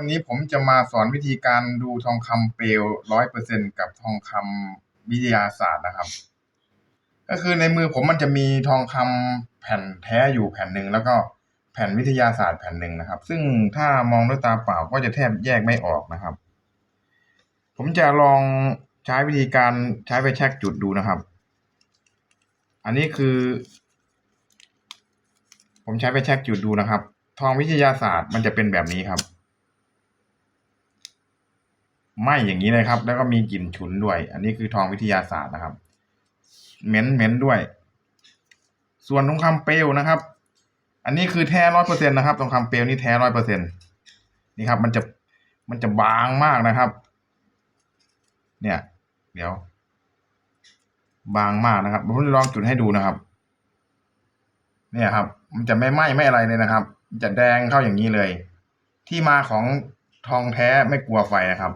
วันนี้ผมจะมาสอนวิธีการดูทองคำเปลวร้อยเปอร์เซ็นกับทองคำวิทยาศาสตร์นะครับ ก็คือในมือผมมันจะมีทองคำแผ่นแท้อยู่แผ่นหนึ่งแล้วก็แผ่นวิทยาศาสตร์แผ่นหนึ่งนะครับ ซึ่งถ้ามองด้วยตาเปล่าก็จะแทบแยกไม่ออกนะครับ ผมจะลองใช้วิธีการใช้ไปแช็กจุดดูนะครับ อันนี้คือ ผมใช้ไปแช็กจุดดูนะครับ ทองวิทยาศาสตร์มันจะเป็นแบบนี้ครับ ไหมอย่างนี้เลยครับ แล้วก็มีกลิ่นฉุนด้วย อันนี้คือทองวิทยาศาสตร์นะครับเหม็นเหม็นด้วย ส่วนทองคำเปลวนะครับ อันนี้คือแท้ร้อยเปอร์เซ็นนะครับทองคำเปลวนี่แท้ร้อยเปอร์เซ็นนี่ครับ มันจะมันจะบางมากนะครับ เนี่ย เดี๋ยว บางมากนะครับผมจะลองจุดให้ดูนะครับ เนี่ยครับ มันจะไม่ไหม้ไม่อะไรเลยนะครับ จะแดงเข้าอย่างนี้เลย ที่มาของทองแท้ไม่กลัวไฟนะครับ